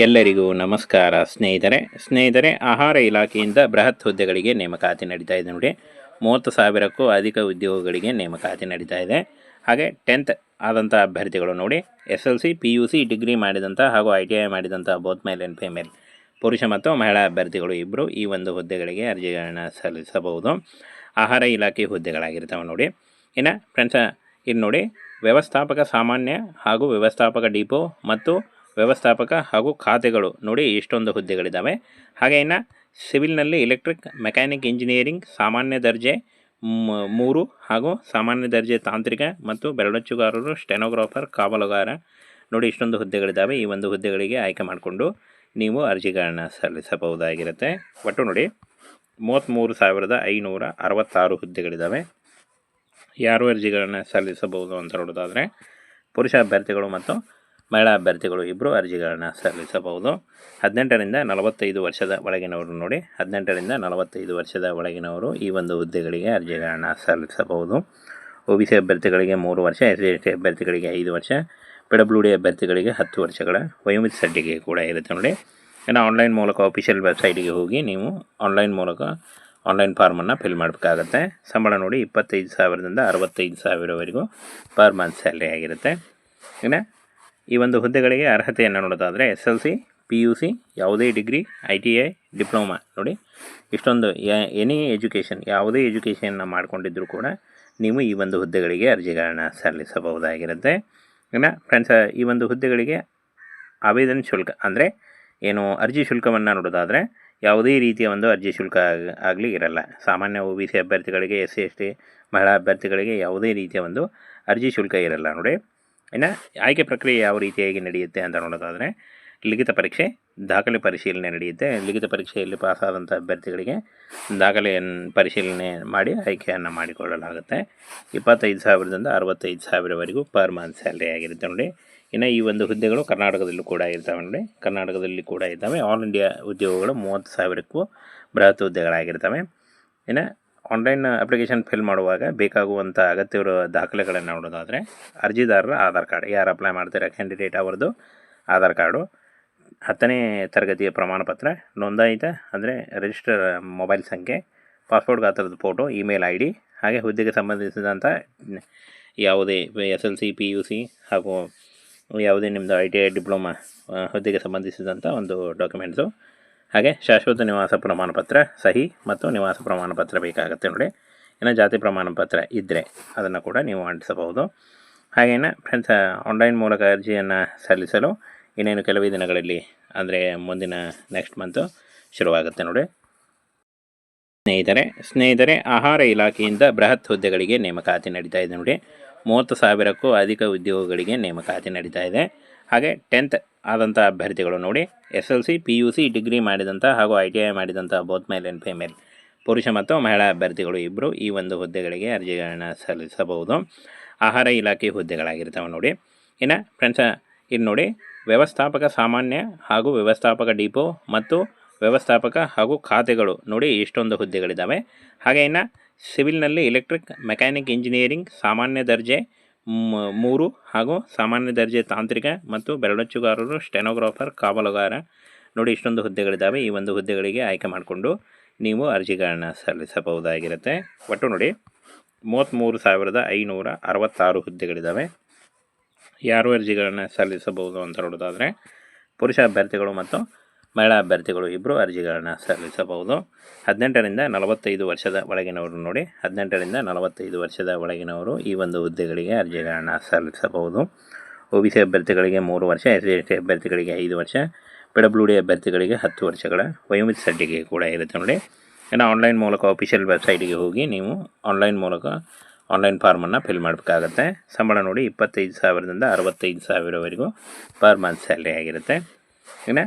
ಎಲ್ಲರಿಗೂ ನಮಸ್ಕಾರ ಸ್ನೇಹಿತರೆ. ಸ್ನೇಹಿತರೆ, ಆಹಾರ ಇಲಾಖೆಯಿಂದ ಬೃಹತ್ ಹುದ್ದೆಗಳಿಗೆ ನೇಮಕಾತಿ ನಡೀತಾ ಇದೆ ನೋಡಿ. ಮೂವತ್ತು ಸಾವಿರಕ್ಕೂ ಅಧಿಕ ಉದ್ಯೋಗಗಳಿಗೆ ನೇಮಕಾತಿ ನಡೀತಾ ಇದೆ. ಹಾಗೆ ಟೆಂತ್ ಆದಂಥ ಅಭ್ಯರ್ಥಿಗಳು ನೋಡಿ, S L C, P U C, degree ಮಾಡಿದಂಥ ಹಾಗೂ ಐ ಟಿ ಐ ಮಾಡಿದಂಥ ಬೋತ್ ಮೇಲ್ ಆ್ಯಂಡ್ ಫಿಮೇಲ್ ಪುರುಷ ಮತ್ತು ಮಹಿಳಾ ಅಭ್ಯರ್ಥಿಗಳು ಇಬ್ಬರು ಈ ಒಂದು ಹುದ್ದೆಗಳಿಗೆ ಅರ್ಜಿಗಳನ್ನು ಸಲ್ಲಿಸಬಹುದು. ಆಹಾರ ಇಲಾಖೆ ಹುದ್ದೆಗಳಾಗಿರ್ತವೆ ನೋಡಿ. ಇನ್ನು ಫ್ರೆಂಡ್ಸ ಇಲ್ಲಿ ನೋಡಿ, ವ್ಯವಸ್ಥಾಪಕ ಸಾಮಾನ್ಯ ಹಾಗೂ ವ್ಯವಸ್ಥಾಪಕ ಡಿಪೋ ಮತ್ತು ವ್ಯವಸ್ಥಾಪಕ ಹಾಗೂ ಖಾತೆಗಳು ನೋಡಿ ಇಷ್ಟೊಂದು ಹುದ್ದೆಗಳಿದ್ದಾವೆ. ಹಾಗೆ ಇನ್ನು ಸಿವಿಲ್ನಲ್ಲಿ ಎಲೆಕ್ಟ್ರಿಕ್ ಮೆಕ್ಯಾನಿಕ್ ಇಂಜಿನಿಯರಿಂಗ್ ಸಾಮಾನ್ಯ ದರ್ಜೆ ಮೂರು ಹಾಗೂ ಸಾಮಾನ್ಯ ದರ್ಜೆ ತಾಂತ್ರಿಕ ಮತ್ತು ಬೆರಳಚ್ಚುಗಾರರು, ಸ್ಟೆನೋಗ್ರಾಫರ್, ಕಾವಲುಗಾರ ನೋಡಿ ಇಷ್ಟೊಂದು ಹುದ್ದೆಗಳಿದ್ದಾವೆ. ಈ ಒಂದು ಹುದ್ದೆಗಳಿಗೆ ಆಯ್ಕೆ ಮಾಡಿಕೊಂಡು ನೀವು ಅರ್ಜಿಗಳನ್ನು ಸಲ್ಲಿಸಬಹುದಾಗಿರುತ್ತೆ. ಒಟ್ಟು ನೋಡಿ, ಮೂವತ್ತ್ಮೂರು ಸಾವಿರದ ಐನೂರ ಅರವತ್ತಾರು ಹುದ್ದೆಗಳಿದ್ದಾವೆ. ಯಾರು ಅರ್ಜಿಗಳನ್ನು ಸಲ್ಲಿಸಬಹುದು ಅಂತ ನೋಡೋದಾದರೆ, ಪುರುಷ ಅಭ್ಯರ್ಥಿಗಳು ಮತ್ತು ಮಹಿಳಾ ಅಭ್ಯರ್ಥಿಗಳು ಇಬ್ಬರು ಅರ್ಜಿಗಳನ್ನು ಸಲ್ಲಿಸಬಹುದು. ಹದಿನೆಂಟರಿಂದ ನಲವತ್ತೈದು ವರ್ಷದ ಒಳಗಿನವರು ನೋಡಿ, ಹದಿನೆಂಟರಿಂದ ನಲವತ್ತೈದು ವರ್ಷದ ಒಳಗಿನವರು ಈ ಒಂದು ಹುದ್ದೆಗಳಿಗೆ ಅರ್ಜಿಗಳನ್ನು ಸಲ್ಲಿಸಬಹುದು. ಒ ಬಿ ಸಿ ಅಭ್ಯರ್ಥಿಗಳಿಗೆ ಮೂರು ವರ್ಷ, ಎಸ್ ಸಿ ಎಸ್ ಟಿ ಅಭ್ಯರ್ಥಿಗಳಿಗೆ ಐದು ವರ್ಷ, ಪಿ ಡಿ ಅಭ್ಯರ್ಥಿಗಳಿಗೆ ಹತ್ತು ವರ್ಷಗಳ ವಯೋಮಿತಿ ಸಡ್ಡಿಗೆ ಕೂಡ ಇರುತ್ತೆ ನೋಡಿ. ಇನ್ನು ಆನ್ಲೈನ್ ಮೂಲಕ ಅಫಿಷಿಯಲ್ ವೆಬ್ಸೈಟಿಗೆ ಹೋಗಿ ನೀವು ಆನ್ಲೈನ್ ಮೂಲಕ ಆನ್ಲೈನ್ ಫಾರ್ಮನ್ನು ಫಿಲ್ ಮಾಡಬೇಕಾಗತ್ತೆ. ಸಂಬಳ ನೋಡಿ ಇಪ್ಪತ್ತೈದು ಸಾವಿರದಿಂದ ಅರವತ್ತೈದು ಸಾವಿರವರೆಗೂ ಪರ್ ಮಂತ್ ಸ್ಯಾಲ್ರಿ ಆಗಿರುತ್ತೆ. ಇನ್ನು ಈ ಒಂದು ಹುದ್ದೆಗಳಿಗೆ ಅರ್ಹತೆಯನ್ನು ನೋಡೋದಾದರೆ S L C, P U C, ಯಾವುದೇ degree, I T I, diploma. ನೋಡಿ, ಇಷ್ಟೊಂದು ಎನಿ ಎಜುಕೇಷನ್, ಯಾವುದೇ ಎಜುಕೇಷನ್ನ ಮಾಡಿಕೊಂಡಿದ್ದರೂ ಕೂಡ ನೀವು ಈ ಒಂದು ಹುದ್ದೆಗಳಿಗೆ ಅರ್ಜಿಗಳನ್ನು ಸಲ್ಲಿಸಬಹುದಾಗಿರುತ್ತೆ. ಇನ್ನು ಫ್ರೆಂಡ್ಸ್ ಈ ಒಂದು ಹುದ್ದೆಗಳಿಗೆ ಆವೇದನ ಶುಲ್ಕ, ಅಂದರೆ ಏನು ಅರ್ಜಿ ಶುಲ್ಕವನ್ನು ನೋಡೋದಾದರೆ ಯಾವುದೇ ರೀತಿಯ ಒಂದು ಅರ್ಜಿ ಶುಲ್ಕ ಆಗಲಿ ಇರಲ್ಲ. ಸಾಮಾನ್ಯ ಒ ಬಿ ಸಿ ಅಭ್ಯರ್ಥಿಗಳಿಗೆ, ಎಸ್ ಸಿ, ಎಸ್ ಟಿ ಮಹಿಳಾ ಅಭ್ಯರ್ಥಿಗಳಿಗೆ ಯಾವುದೇ ರೀತಿಯ ಒಂದು ಅರ್ಜಿ ಶುಲ್ಕ ಇರಲ್ಲ. ನೋಡಿ ಇನ್ನು ಆಯ್ಕೆ ಪ್ರಕ್ರಿಯೆ ಯಾವ ರೀತಿಯಾಗಿ ನಡೆಯುತ್ತೆ ಅಂತ ನೋಡೋದಾದರೆ, ಲಿಖಿತ ಪರೀಕ್ಷೆ, ದಾಖಲೆ ಪರಿಶೀಲನೆ ನಡೆಯುತ್ತೆ. ಲಿಖಿತ ಪರೀಕ್ಷೆಯಲ್ಲಿ ಪಾಸಾದಂಥ ಅಭ್ಯರ್ಥಿಗಳಿಗೆ ದಾಖಲೆಯನ್ನು ಪರಿಶೀಲನೆ ಮಾಡಿ ಆಯ್ಕೆಯನ್ನು ಮಾಡಿಕೊಳ್ಳಲಾಗುತ್ತೆ. ಇಪ್ಪತ್ತೈದು ಸಾವಿರದಿಂದ ಅರವತ್ತೈದು ಸಾವಿರವರೆಗೂ ಪರ್ ಮಂತ್ ಸ್ಯಾಲ್ರಿ ಆಗಿರುತ್ತೆ ನೋಡಿ. ಇನ್ನು ಈ ಒಂದು ಹುದ್ದೆಗಳು ಕರ್ನಾಟಕದಲ್ಲೂ ಕೂಡ ಇರ್ತವೆ ನೋಡಿ. ಕರ್ನಾಟಕದಲ್ಲಿ ಕೂಡ ಇದ್ದಾವೆ. ಆಲ್ ಇಂಡಿಯಾ ಉದ್ಯೋಗಗಳು ಮೂವತ್ತು ಸಾವಿರಕ್ಕೂ ಬೃಹತ್ ಹುದ್ದೆಗಳಾಗಿರ್ತವೆ. ಇನ್ನು ಆನ್ಲೈನ್ ಅಪ್ಲಿಕೇಶನ್ ಫಿಲ್ ಮಾಡುವಾಗ ಬೇಕಾಗುವಂಥ ಅಗತ್ಯವಿರುವ ದಾಖಲೆಗಳನ್ನು ನೋಡೋದಾದರೆ ಅರ್ಜಿದಾರರ ಆಧಾರ್ ಕಾರ್ಡ್. ಯಾರು ಅಪ್ಲೈ ಮಾಡ್ತೀರಾ ಕ್ಯಾಂಡಿಡೇಟ್ ಅವರದ್ದು ಆಧಾರ್ ಕಾರ್ಡು. ಹತ್ತನೇ ತರಗತಿಯ ಪ್ರಮಾಣಪತ್ರ, ನೋಂದಾಯಿತ ಅಂದರೆ ರಿಜಿಸ್ಟರ್ ಮೊಬೈಲ್ ಸಂಖ್ಯೆ ಪಾಸ್ಪೋರ್ಟ್ ಗಾತ್ರದ ಫೋಟೋ ಇಮೇಲ್ ಐ ಡಿ ಹಾಗೆ ಹುದ್ದೆಗೆ ಸಂಬಂಧಿಸಿದಂಥ ಯಾವುದೇ S L C P U C ಹಾಗೂ ಯಾವುದೇ ನಿಮ್ಮದು ಐ ಟಿ ಐ ಡಿಪ್ಲೊಮಾ ಹುದ್ದೆಗೆ ಸಂಬಂಧಿಸಿದಂಥ ಒಂದು ಡಾಕ್ಯುಮೆಂಟ್ಸು ಹಾಗೆ ಶಾಶ್ವತ ನಿವಾಸ ಪ್ರಮಾಣಪತ್ರ ಸಹಿ ಮತ್ತು ನಿವಾಸ ಪ್ರಮಾಣಪತ್ರ ಬೇಕಾಗುತ್ತೆ ನೋಡಿ. ಇನ್ನು ಜಾತಿ ಪ್ರಮಾಣಪತ್ರ ಇದ್ದರೆ ಅದನ್ನು ಕೂಡ ನೀವು ಅಂಟಿಸಬಹುದು. ಹಾಗೇನ ಫ್ರೆಂಡ್ಸ್ ಆನ್ಲೈನ್ ಮೂಲಕ ಅರ್ಜಿಯನ್ನು ಸಲ್ಲಿಸಲು ಇನ್ನೇನು ಕೆಲವೇ ದಿನಗಳಲ್ಲಿ, ಅಂದರೆ ಮುಂದಿನ ನೆಕ್ಸ್ಟ್ ಮಂತು ಶುರುವಾಗುತ್ತೆ ನೋಡಿ. ಸ್ನೇಹಿತರೆ ಸ್ನೇಹಿತರೆ, ಆಹಾರ ಇಲಾಖೆಯಿಂದ ಬೃಹತ್ ಹುದ್ದೆಗಳಿಗೆ ನೇಮಕಾತಿ ನಡೀತಾ ಇದೆ ನೋಡಿ. ಮೂವತ್ತು ಸಾವಿರಕ್ಕೂ ಅಧಿಕ ಉದ್ಯೋಗಗಳಿಗೆ ನೇಮಕಾತಿ ನಡೀತಾ ಇದೆ. ಹಾಗೆ ಟೆಂತ್ ಆದಂಥ ಅಭ್ಯರ್ಥಿಗಳು ನೋಡಿ, S L C, P U C, degree ಮಾಡಿದಂಥ ಹಾಗೂ ಐ ಟಿ ಐ ಮಾಡಿದಂಥ ಬೋತ್ ಮೇಲ್ ಆ್ಯಂಡ್ ಫಿಮೇಲ್ ಪುರುಷ ಮತ್ತು ಮಹಿಳಾ ಅಭ್ಯರ್ಥಿಗಳು ಇಬ್ಬರು ಈ ಒಂದು ಹುದ್ದೆಗಳಿಗೆ ಅರ್ಜಿಗಳನ್ನು ಸಲ್ಲಿಸಬಹುದು. ಆಹಾರ ಇಲಾಖೆ ಹುದ್ದೆಗಳಾಗಿರ್ತವೆ ನೋಡಿ. ಇನ್ನು ಫ್ರೆಂಡ್ಸ ಇಲ್ಲಿ ನೋಡಿ, ವ್ಯವಸ್ಥಾಪಕ ಸಾಮಾನ್ಯ ಹಾಗೂ ವ್ಯವಸ್ಥಾಪಕ ಡಿಪೋ ಮತ್ತು ವ್ಯವಸ್ಥಾಪಕ ಹಾಗೂ ಖಾತೆಗಳು ನೋಡಿ ಇಷ್ಟೊಂದು ಹುದ್ದೆಗಳಿದ್ದಾವೆ. ಹಾಗೆ ಇನ್ನು ಸಿವಿಲ್ನಲ್ಲಿ ಎಲೆಕ್ಟ್ರಿಕ್ ಮೆಕ್ಯಾನಿಕ್ ಇಂಜಿನಿಯರಿಂಗ್ ಸಾಮಾನ್ಯ ದರ್ಜೆ ಮೂರು ಹಾಗೂ ಸಾಮಾನ್ಯ ದರ್ಜೆ ತಾಂತ್ರಿಕ ಮತ್ತು ಬೆರಳಚ್ಚುಗಾರರು ಸ್ಟೆನೋಗ್ರಾಫರ್, ಕಾವಲುಗಾರ. ನೋಡಿ, ಇಷ್ಟೊಂದು ಹುದ್ದೆಗಳಿದ್ದಾವೆ. ಈ ಒಂದು ಹುದ್ದೆಗಳಿಗೆ ಆಯ್ಕೆ ಮಾಡಿಕೊಂಡು ನೀವು ಅರ್ಜಿಗಳನ್ನು ಸಲ್ಲಿಸಬಹುದಾಗಿರುತ್ತೆ. ಒಟ್ಟು ನೋಡಿ ಮೂವತ್ತ್ಮೂರು ಸಾವಿರದ ಐನೂರ ಅರವತ್ತಾರು ಹುದ್ದೆಗಳಿದ್ದಾವೆ. ಯಾರು ಅರ್ಜಿಗಳನ್ನು ಸಲ್ಲಿಸಬಹುದು ಅಂತ ನೋಡೋದಾದರೆ, ಪುರುಷ ಅಭ್ಯರ್ಥಿಗಳು ಮತ್ತು ಮಹಿಳಾ ಅಭ್ಯರ್ಥಿಗಳು ಇಬ್ಬರು ಅರ್ಜಿಗಳನ್ನು ಸಲ್ಲಿಸಬಹುದು. ಹದಿನೆಂಟರಿಂದ ನಲವತ್ತೈದು ವರ್ಷದ ಒಳಗಿನವರು ನೋಡಿ, ಹದಿನೆಂಟರಿಂದ ನಲವತ್ತೈದು ವರ್ಷದ ಒಳಗಿನವರು ಈ ಒಂದು ಹುದ್ದೆಗಳಿಗೆ ಅರ್ಜಿಗಳನ್ನು ಸಲ್ಲಿಸಬಹುದು. ಒ ಬಿ ಸಿ ಅಭ್ಯರ್ಥಿಗಳಿಗೆ ಮೂರು ವರ್ಷ, ಎಸ್ ಸಿ ಎಸ್ ಟಿ ಅಭ್ಯರ್ಥಿಗಳಿಗೆ ಐದು ವರ್ಷ, ಪಿ ಡಿ ಅಭ್ಯರ್ಥಿಗಳಿಗೆ ಹತ್ತು ವರ್ಷಗಳ ವಯೋಮಿತಿ ಸರ್ಟಿಫಿಕೇಟ್ ಕೂಡ ಇರುತ್ತೆ ನೋಡಿ. ಇನ್ನು ಆನ್ಲೈನ್ ಮೂಲಕ ಅಫಿಷಿಯಲ್ ವೆಬ್ಸೈಟಿಗೆ ಹೋಗಿ ನೀವು ಆನ್ಲೈನ್ ಮೂಲಕ ಆನ್ಲೈನ್ ಫಾರ್ಮನ್ನು ಫಿಲ್ ಮಾಡಬೇಕಾಗತ್ತೆ. ಸಂಬಳ ನೋಡಿ ಇಪ್ಪತ್ತೈದು ಸಾವಿರದಿಂದ ಅರವತ್ತೈದು ಸಾವಿರವರೆಗೂ ಪರ್ ಮಂತ್ ಸ್ಯಾಲ್ರಿ ಆಗಿರುತ್ತೆ. ಇನ್ನು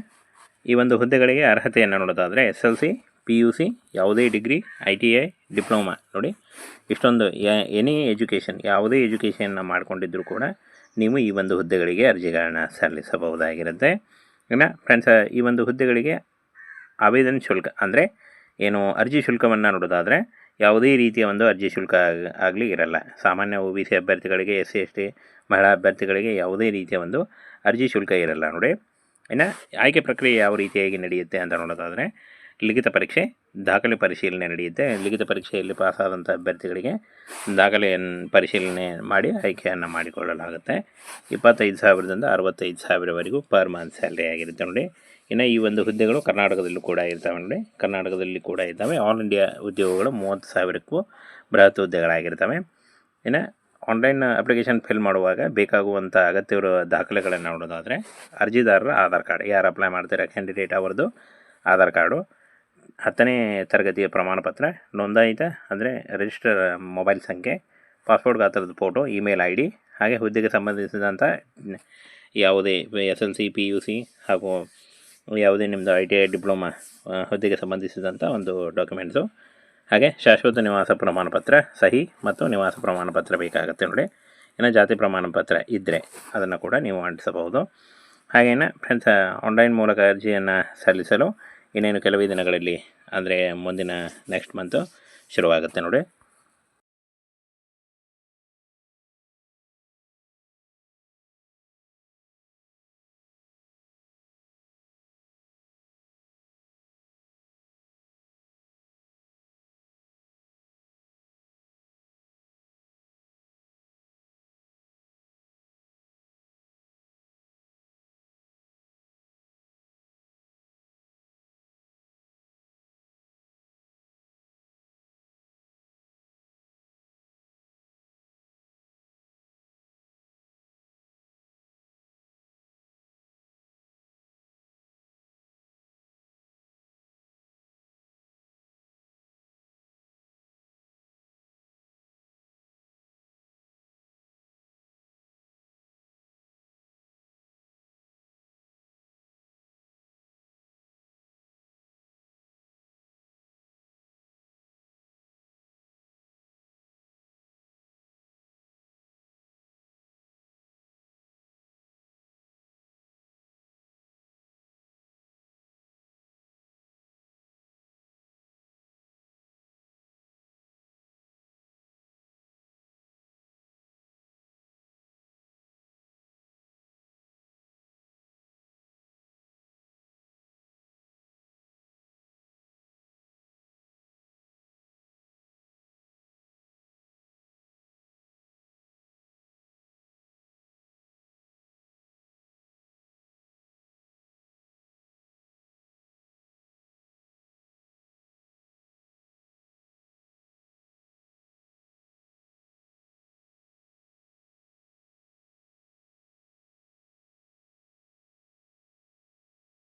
ಈ ಒಂದು ಹುದ್ದೆಗಳಿಗೆ ಅರ್ಹತೆಯನ್ನು ನೋಡೋದಾದರೆ S L C P U C ಯಾವುದೇ degree I T I diploma. ನೋಡಿ, ಇಷ್ಟೊಂದು ಎನಿ ಎಜುಕೇಷನ್, ಯಾವುದೇ ಎಜುಕೇಷನ್ನ ಮಾಡಿಕೊಂಡಿದ್ದರೂ ಕೂಡ ನೀವು ಈ ಒಂದು ಹುದ್ದೆಗಳಿಗೆ ಅರ್ಜಿಗಳನ್ನು ಸಲ್ಲಿಸಬಹುದಾಗಿರುತ್ತೆ. ಇನ್ನು ಫ್ರೆಂಡ್ಸ್ ಈ ಒಂದು ಹುದ್ದೆಗಳಿಗೆ ಆವೇದನ ಶುಲ್ಕ ಅಂದರೆ ಏನು ಅರ್ಜಿ ಶುಲ್ಕವನ್ನು ನೋಡೋದಾದರೆ ಯಾವುದೇ ರೀತಿಯ ಒಂದು ಅರ್ಜಿ ಶುಲ್ಕ ಆಗಲಿ ಇರಲ್ಲ. ಸಾಮಾನ್ಯ ಒ ಬಿ ಸಿ ಅಭ್ಯರ್ಥಿಗಳಿಗೆ ಎಸ್ ಸಿ ಎಸ್ ಟಿ ಮಹಿಳಾ ಅಭ್ಯರ್ಥಿಗಳಿಗೆ ಯಾವುದೇ ರೀತಿಯ ಒಂದು ಅರ್ಜಿ ಶುಲ್ಕ ಇರಲ್ಲ. ನೋಡಿ ಇನ್ನು ಆಯ್ಕೆ ಪ್ರಕ್ರಿಯೆ ಯಾವ ರೀತಿಯಾಗಿ ನಡೆಯುತ್ತೆ ಅಂತ ನೋಡೋದಾದರೆ, ಲಿಖಿತ ಪರೀಕ್ಷೆ, ದಾಖಲೆ ಪರಿಶೀಲನೆ ನಡೆಯುತ್ತೆ. ಲಿಖಿತ ಪರೀಕ್ಷೆಯಲ್ಲಿ ಪಾಸಾದಂಥ ಅಭ್ಯರ್ಥಿಗಳಿಗೆ ದಾಖಲೆಯನ್ನು ಪರಿಶೀಲನೆ ಮಾಡಿ ಆಯ್ಕೆಯನ್ನು ಮಾಡಿಕೊಳ್ಳಲಾಗುತ್ತೆ. ಇಪ್ಪತ್ತೈದು ಸಾವಿರದಿಂದ ಅರವತ್ತೈದು ಸಾವಿರವರೆಗೂ ಪರ್ ಮಂತ್ ಸ್ಯಾಲ್ರಿ ಆಗಿರುತ್ತೆ ನೋಡಿ. ಇನ್ನು ಈ ಒಂದು ಹುದ್ದೆಗಳು ಕರ್ನಾಟಕದಲ್ಲೂ ಕೂಡ ಇರ್ತವೆ ನೋಡಿ. ಕರ್ನಾಟಕದಲ್ಲಿ ಕೂಡ ಇದ್ದಾವೆ. ಆಲ್ ಇಂಡಿಯಾ ಉದ್ಯೋಗಗಳು ಮೂವತ್ತು ಸಾವಿರಕ್ಕೂ ಬೃಹತ್ ಹುದ್ದೆಗಳಾಗಿರ್ತವೆ. ಇನ್ನು ಆನ್ಲೈನ್ ಅಪ್ಲಿಕೇಶನ್ ಫಿಲ್ ಮಾಡುವಾಗ ಬೇಕಾಗುವಂಥ ಅಗತ್ಯವಿರುವ ದಾಖಲೆಗಳನ್ನು ನೋಡೋದಾದರೆ ಅರ್ಜಿದಾರರ ಆಧಾರ್ ಕಾರ್ಡ್. ಯಾರು ಅಪ್ಲೈ ಮಾಡ್ತಾರೆ ಕ್ಯಾಂಡಿಡೇಟ್ ಅವರದ್ದು ಆಧಾರ್ ಕಾರ್ಡು. ಹತ್ತನೇ ತರಗತಿಯ ಪ್ರಮಾಣಪತ್ರ, ನೋಂದಾಯಿತ ಅಂದರೆ ರಿಜಿಸ್ಟರ್ ಮೊಬೈಲ್ ಸಂಖ್ಯೆ ಪಾಸ್ಪೋರ್ಟ್ ಗಾತ್ರದ ಫೋಟೋ ಇಮೇಲ್ ಐ ಡಿ ಹಾಗೆ ಹುದ್ದೆಗೆ ಸಂಬಂಧಿಸಿದಂಥ ಯಾವುದೇ S L C P U C ಹಾಗೂ ಯಾವುದೇ ನಿಮ್ಮದು ಐ ಟಿ ಐ ಡಿಪ್ಲೊಮಾ ಹುದ್ದೆಗೆ ಸಂಬಂಧಿಸಿದಂಥ ಒಂದು ಡಾಕ್ಯುಮೆಂಟ್ಸು ಹಾಗೆ ಶಾಶ್ವತ ನಿವಾಸ ಪ್ರಮಾಣಪತ್ರ ಸಹಿ ಮತ್ತು ನಿವಾಸ ಪ್ರಮಾಣಪತ್ರ ಬೇಕಾಗುತ್ತೆ ನೋಡಿ. ಇನ್ನು ಜಾತಿ ಪ್ರಮಾಣಪತ್ರ ಇದ್ದರೆ ಅದನ್ನು ಕೂಡ ನೀವು ಅಂಟಿಸಬಹುದು. ಹಾಗೇನೆ ಫ್ರೆಂಡ್ಸ್ ಆನ್ಲೈನ್ ಮೂಲಕ ಅರ್ಜಿಯನ್ನು ಸಲ್ಲಿಸಲು ಇನ್ನೇನು ಕೆಲವೇ ದಿನಗಳಲ್ಲಿ, ಅಂದರೆ ಮುಂದಿನ ನೆಕ್ಸ್ಟ್ ಮಂತು ಶುರುವಾಗುತ್ತೆ ನೋಡಿ.